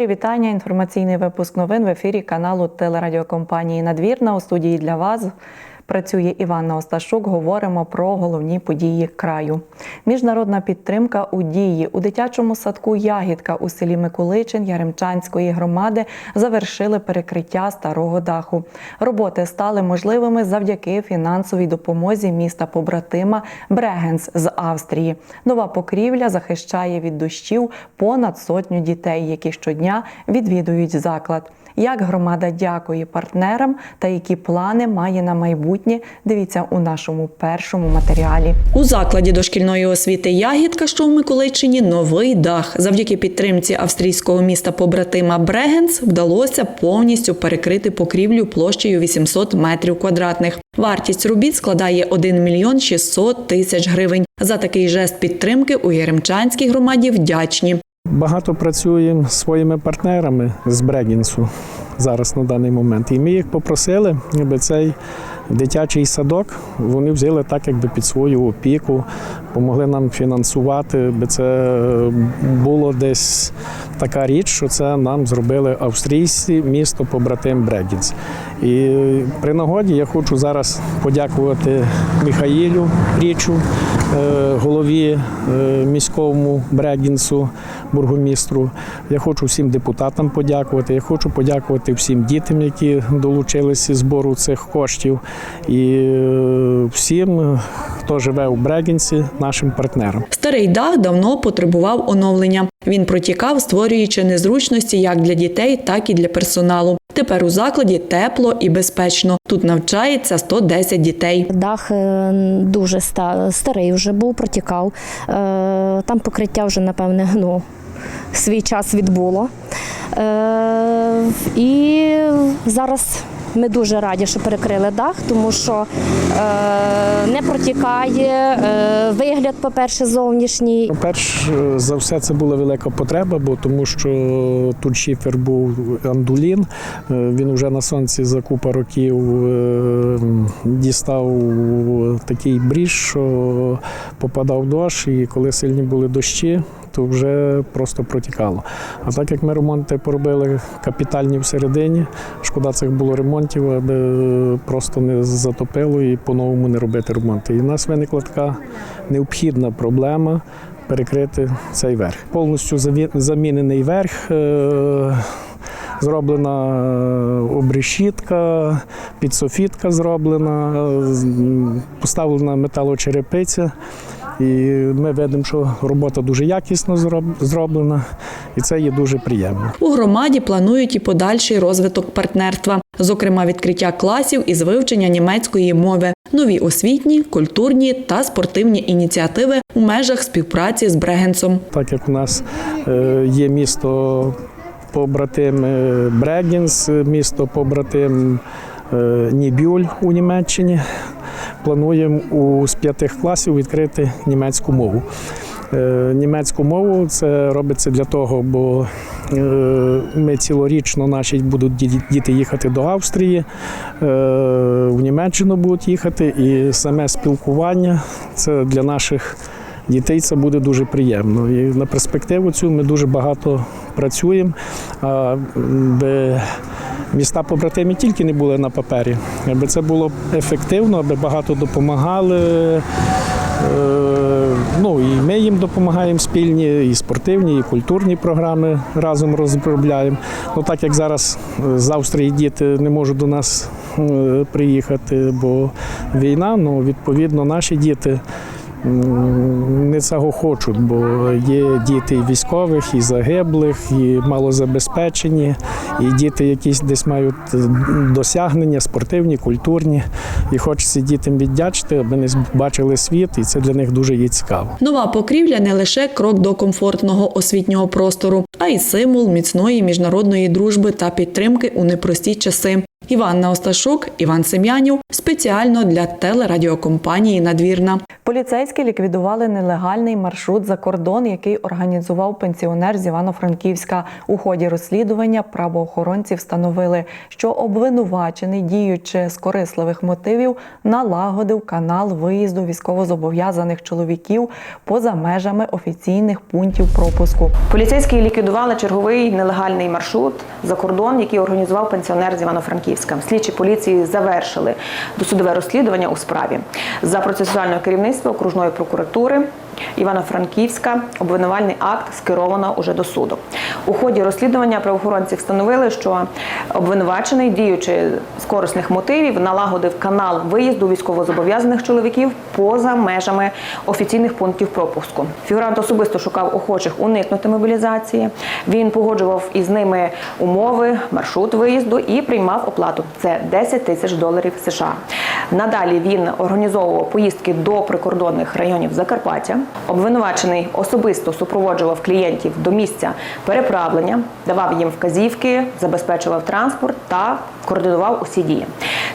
Щирі вітання. Інформаційний випуск новин в ефірі каналу телерадіокомпанії Надвірна. У студії для вас працює Іванна Осташук. Говоримо про головні події краю. Міжнародна підтримка у дії у дитячому садку Ягідка у селі Миколичин Яремчанської громади завершили перекриття старого даху. Роботи стали можливими завдяки фінансовій допомозі міста побратима Брегенс з Австрії. Нова покрівля захищає від дощів понад сотню дітей, які щодня відвідують заклад. Як громада дякує партнерам та які плани має на майбутнє, дивіться у нашому першому матеріалі. У закладі дошкільної освіти Ягідка, що в Миколичині, новий дах. Завдяки підтримці австрійського міста побратима Брегенс вдалося повністю перекрити покрівлю площею 800 метрів квадратних. Вартість робіт складає 1 мільйон 600 тисяч гривень. За такий жест підтримки у Яремчанській громаді вдячні. Багато працюємо з своїми партнерами з Брегінсу зараз на даний момент. І ми їх попросили, аби цей дитячий садок вони взяли так, якби під свою опіку, допомогли нам фінансувати, бо це було десь така річ, що це нам зробили австрійці місто побратим Брегінс. І при нагоді я хочу зараз подякувати Михаїлю Річу, е, голові е, міському Брегінсу, бургомістру. Я хочу всім депутатам подякувати. Я хочу подякувати всім дітям, які долучилися збору цих коштів, і е, всім, хто живе у Брегінсі, нашим партнерам. Старий дах давно потребував оновлення. Він протікав, створюючи незручності як для дітей, так і для персоналу. Тепер у закладі тепло і безпечно. Тут навчається 110 дітей. Дах е, дуже старий вже був, протікав. Е, Там покриття вже, напевне, ну, свій час відбуло. Е, І зараз ми дуже раді, що перекрили дах, тому що е, не протікає, е, вигляд, по-перше, зовнішній. Перш за все, це була велика потреба, бо тому що тут шифер був андулін. Він вже на сонці за купа років дістав такий бріж, що попадав дощ, і коли сильні були дощі, то вже просто протікало. А так як ми ремонти поробили капітальні всередині, шкода цих було ремонтів, аби просто не затопило і по-новому не робити ремонти. І в нас виникла така необхідна проблема перекрити цей верх. Повністю замінений верх. е, Зроблена е, обрешітка, підсофітка зроблена, е, поставлена металочерепиця. І ми видимо, що робота дуже якісно зроблена, і це є дуже приємно. У громаді планують і подальший розвиток партнерства, зокрема відкриття класів із вивчення німецької мови, нові освітні, культурні та спортивні ініціативи у межах співпраці з Брегенсом. Так як у нас е, є місто побратим е, Брегінс, місто побратим е, Нібюль у Німеччині, плануємо з п'ятих класів відкрити німецьку мову. Е, Німецьку мову це робиться для того, бо е, ми цілорічно наші будуть діти їхати до Австрії, е, в Німеччину будуть їхати, і саме спілкування це для наших дітей це буде дуже приємно. І на перспективу цю ми дуже багато працюємо. Аби міста побратимі тільки не були на папері, аби це було ефективно, аби багато допомагали. Е, Ну і ми їм допомагаємо спільні, і спортивні, і культурні програми разом розробляємо. Ну так як зараз е, з Австрії діти не можуть до нас е, приїхати, бо війна, ну відповідно наші діти. Не цього хочуть, бо є діти військових, і загиблих, і малозабезпечені, і діти якісь десь мають е, досягнення спортивні, культурні. І хочеться дітям віддячити, аби вони бачили світ, і це для них дуже є цікаво. Нова покрівля не лише крок до комфортного освітнього простору, а й символ міцної міжнародної дружби та підтримки у непрості часи. Іванна Осташук, Іван Сем'янів спеціально для телерадіокомпанії Надвірна. Поліцейські ліквідували нелегальний маршрут за кордон, який організував пенсіонер з Івано-Франківська. У ході розслідування правоохоронці встановили, що обвинувачений, діючи з корисливих мотивів, налагодив канал виїзду військовозобов'язаних чоловіків поза межами офіційних пунктів пропуску. Поліцейські ліквідували черговий нелегальний маршрут за кордон, який організував пенсіонер з Івано-Франківська. Слідчі поліції завершили досудове розслідування у справі за процесуального керівництва окружної прокуратури. Івано-Франківська обвинувальний акт скеровано уже до суду. У ході розслідування правоохоронці встановили, що обвинувачений, діючи з корисних мотивів, налагодив канал виїзду військовозобов'язаних чоловіків поза межами офіційних пунктів пропуску. Фігурант особисто шукав охочих уникнути мобілізації. Він погоджував із ними умови, маршрут виїзду і приймав оплату. Це 10 тисяч доларів США. Надалі він організовував поїздки до прикордонних районів Закарпаття. Обвинувачений особисто супроводжував клієнтів до місця переправлення, давав їм вказівки, забезпечував транспорт та координував усі дії.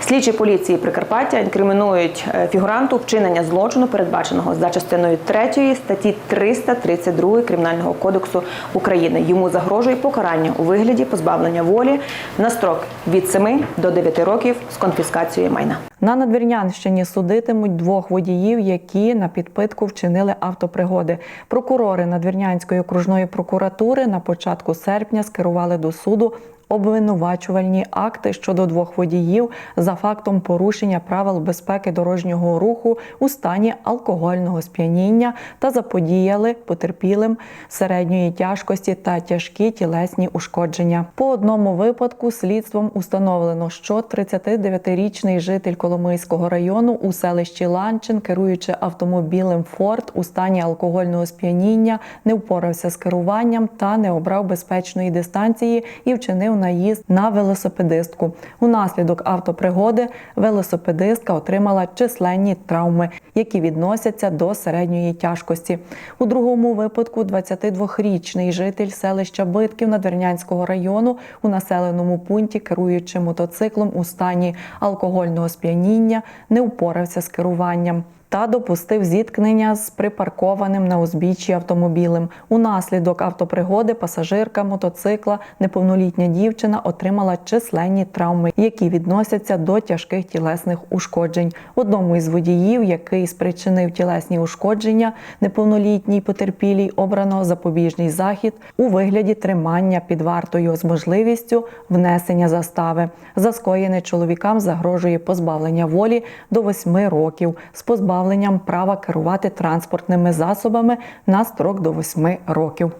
Слідчі поліції Прикарпаття інкримінують е, фігуранту вчинення злочину, передбаченого за частиною 3 статті 332 Кримінального кодексу України. Йому загрожує покарання у вигляді позбавлення волі на строк від 7 до 9 років з конфіскацією майна. На Надвірнянщині судитимуть двох водіїв, які на підпитку вчинили автопригоди. Прокурори Надвірнянської окружної прокуратури на початку серпня скерували до суду обвинувачувальні акти щодо двох водіїв за фактом порушення правил безпеки дорожнього руху у стані алкогольного сп'яніння та заподіяли потерпілим середньої тяжкості та тяжкі тілесні ушкодження. По одному випадку слідством установлено, що 39-річний житель Коломийського району у селищі Ланчин, керуючи автомобілем Форд у стані алкогольного сп'яніння, не впорався з керуванням та не обрав безпечної дистанції і вчинив наїзд на велосипедистку. Унаслідок автопригоди велосипедистка отримала численні травми, які відносяться до середньої тяжкості. У другому випадку 22-річний житель селища Битків Надвірнянського району у населеному пункті, керуючи мотоциклом у стані алкогольного сп'яніння, не впорався з керуванням. Та допустив зіткнення з припаркованим на узбіччі автомобілем. Унаслідок автопригоди пасажирка мотоцикла, неповнолітня дівчина, отримала численні травми, які відносяться до тяжких тілесних ушкоджень. Одному із водіїв, який спричинив тілесні ушкодження, неповнолітній потерпілій обрано запобіжний захід у вигляді тримання під вартою з можливістю внесення застави. За скоєне чоловікам загрожує позбавлення волі до 8 років з позбавленням права керувати транспортними засобами на строк до 8 років.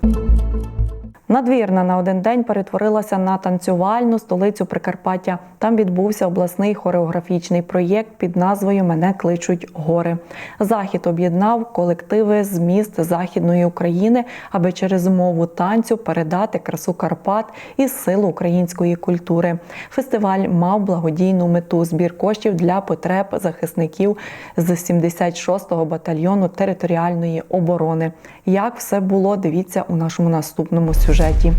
Надвірна на один день перетворилася на танцювальну столицю Прикарпаття. Там відбувся обласний хореографічний проєкт під назвою Мене кличуть гори. Захід об'єднав колективи з міст Західної України, аби через мову танцю передати красу Карпат і силу української культури. Фестиваль мав благодійну мету збір коштів для потреб захисників з 76-го батальйону територіальної оборони. Як все було, дивіться у нашому наступному сюжеті сюжеті.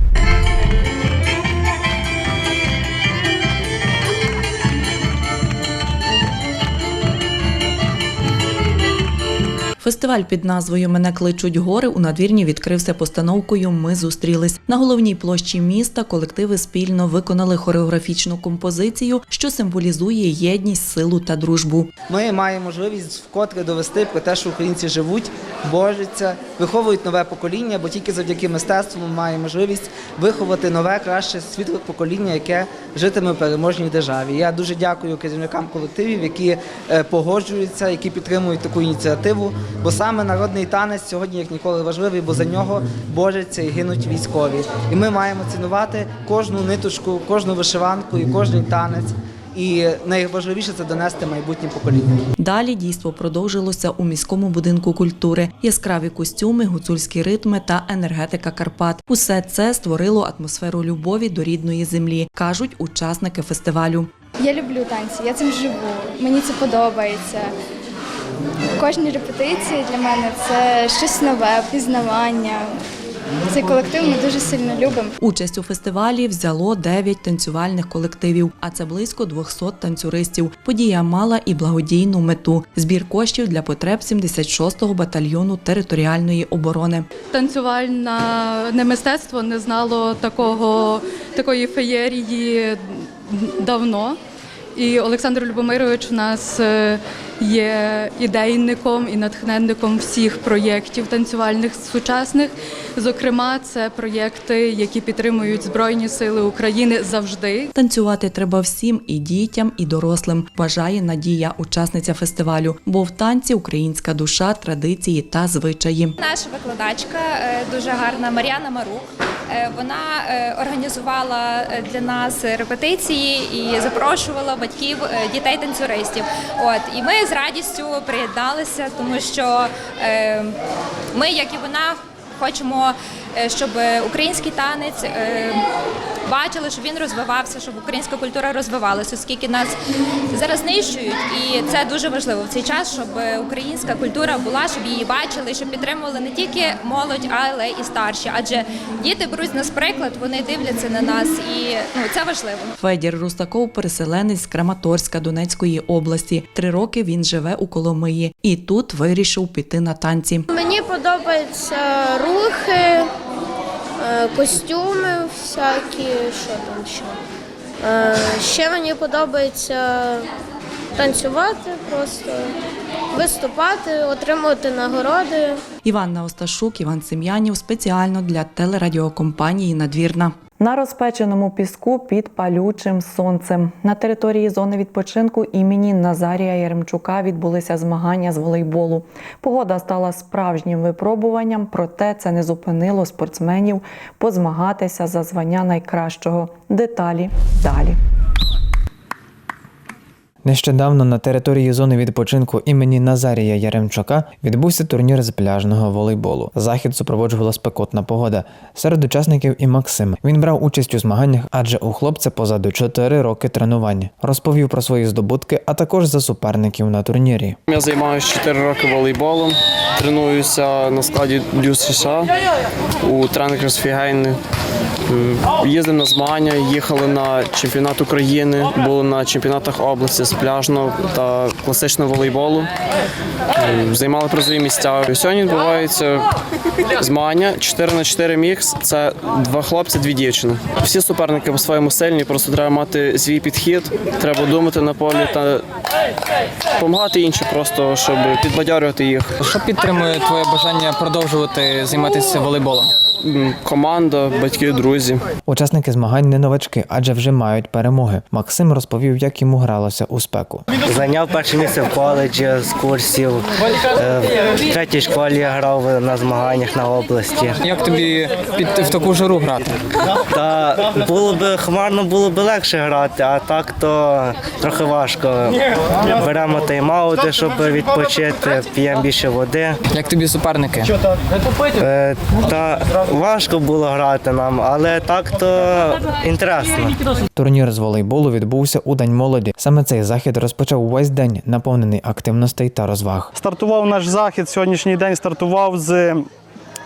Фестиваль під назвою Мене кличуть гори у надвірні відкрився постановкою Ми зустрілись на головній площі міста. Колективи спільно виконали хореографічну композицію, що символізує єдність, силу та дружбу. Ми маємо можливість вкотре довести про те, що українці живуть, борються, виховують нове покоління, бо тільки завдяки мистецтву ми маємо можливість виховати нове, краще світле покоління, яке житиме в переможній державі. Я дуже дякую керівникам колективів, які е, погоджуються, які підтримують таку ініціативу. Бо саме народний танець сьогодні як ніколи важливий, бо за нього борються і гинуть військові. І ми маємо цінувати кожну ниточку, кожну вишиванку і кожний танець. І найважливіше це донести майбутнє покоління. Далі дійство продовжилося у міському будинку культури. Яскраві костюми, гуцульські ритми та енергетика Карпат. Усе це створило атмосферу любові до рідної землі, кажуть учасники фестивалю. Я люблю танці, я цим живу. Мені це подобається. Кожні репетиції для мене це щось нове, пізнавання. Цей колектив ми дуже сильно любимо. Участь у фестивалі взяло 9 танцювальних колективів, а це близько 200 танцюристів. Подія мала і благодійну мету збір коштів для потреб 76-го батальйону територіальної оборони. танцювальне мистецтво не знало такого, такої феєрії давно. І Олександр Любомирович у нас е, є ідейником і натхненником всіх проєктів танцювальних сучасних. Зокрема, це проєкти, які підтримують Збройні Сили України завжди. Танцювати треба всім і дітям, і дорослим. Вважає Надія, учасниця фестивалю. Бо в танці українська душа, традиції та звичаї. Наша викладачка е, дуже гарна Мар'яна Марук. Е, Вона е, організувала для нас репетиції і запрошувала батьків дітей танцюристів. От і ми з радістю приєдналися, тому що е, ми, як і вона, хочемо, е, щоб український танець. Бачили, щоб він розвивався, щоб українська культура розвивалася, оскільки нас зараз знищують, і це дуже важливо в цей час, щоб українська культура була, щоб її бачили, щоб підтримували не тільки молодь, але і старші. Адже діти беруть з нас приклад, вони дивляться на нас, і ну це важливо. Федір Рустаков переселенець з Краматорська Донецької області. Три роки він живе у Коломиї і тут вирішив піти на танці. Мені подобаються рухи, костюми всякі, що там ще. Е, Ще мені подобається танцювати, просто виступати, отримувати нагороди. Іванна Осташук, Іван Сем'янів спеціально для телерадіокомпанії Надвірна. На розпеченому піску під палючим сонцем на території зони відпочинку імені Назарія Яремчука відбулися змагання з волейболу. Погода стала справжнім випробуванням, проте це не зупинило спортсменів позмагатися за звання найкращого. Деталі далі. Нещодавно на території зони відпочинку імені Назарія Яремчука відбувся турнір з пляжного волейболу. Захід супроводжувала спекотна погода. Серед учасників і Максим. Він брав участь у змаганнях, адже у хлопця позаду 4 роки тренувань. Розповів про свої здобутки, а також за суперників на турнірі. Я займаюся 4 роки волейболом, тренуюся на складі Дюс США у тренерів з Фігейни. Їздив на змагання, їхали на чемпіонат України, були на чемпіонатах області пляжного та класичного волейболу. Займали призові місця. Сьогодні відбуваються змагання 4 на 4 мікс. Це два хлопці, дві дівчини. Всі суперники по-своєму сильні, просто треба мати свій підхід, треба думати на полі та допомагати іншим, просто щоб підбадьорювати їх. Що підтримує твоє бажання продовжувати займатися волейболом? Команда, батьки, друзі. Учасники змагань не новачки, адже вже мають перемоги. Максим розповів, як йому гралося у спеку. Зайняв перше місце в коледжі з курсів. Е, В третій школі я грав на змаганнях на області. Як тобі під в таку жару грати? Та було б хмарно, було б легше грати, а так то трохи важко. Беремо тайм-аути, щоб відпочити, п'ємо більше води. Як тобі суперники? Е, Та важко було грати нам, але так то інтересно. Турнір з волейболу відбувся у День молоді. Саме цей захід розпочав увесь день, наповнений активностей та розваг. Стартував наш захід. Сьогоднішній день стартував з.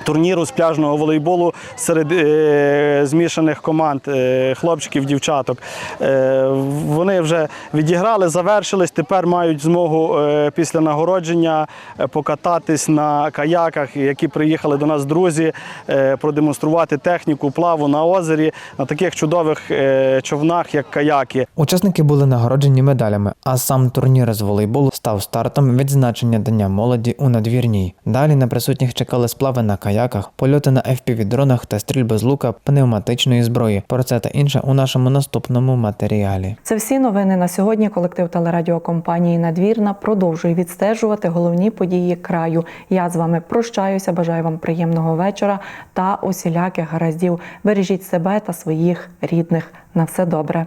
Турніру з пляжного волейболу серед е, змішаних команд е, хлопчиків, дівчаток. Е, вони вже відіграли, завершились. Тепер мають змогу е, після нагородження е, покататись на каяках, які приїхали до нас друзі, е, продемонструвати техніку плаву на озері на таких чудових е, човнах, як каяки. Учасники були нагороджені медалями, а сам турнір з волейболу став стартом відзначення Дня молоді у надвірній. Далі на присутніх чекали сплави на каяках, польоти на FPV-дронах та стрільби з лука пневматичної зброї. Про це та інше у нашому наступному матеріалі. Це всі новини на сьогодні. Колектив телерадіокомпанії Надвірна продовжує відстежувати головні події краю. Я з вами прощаюся. Бажаю вам приємного вечора та усіляких гараздів. Бережіть себе та своїх рідних. На все добре.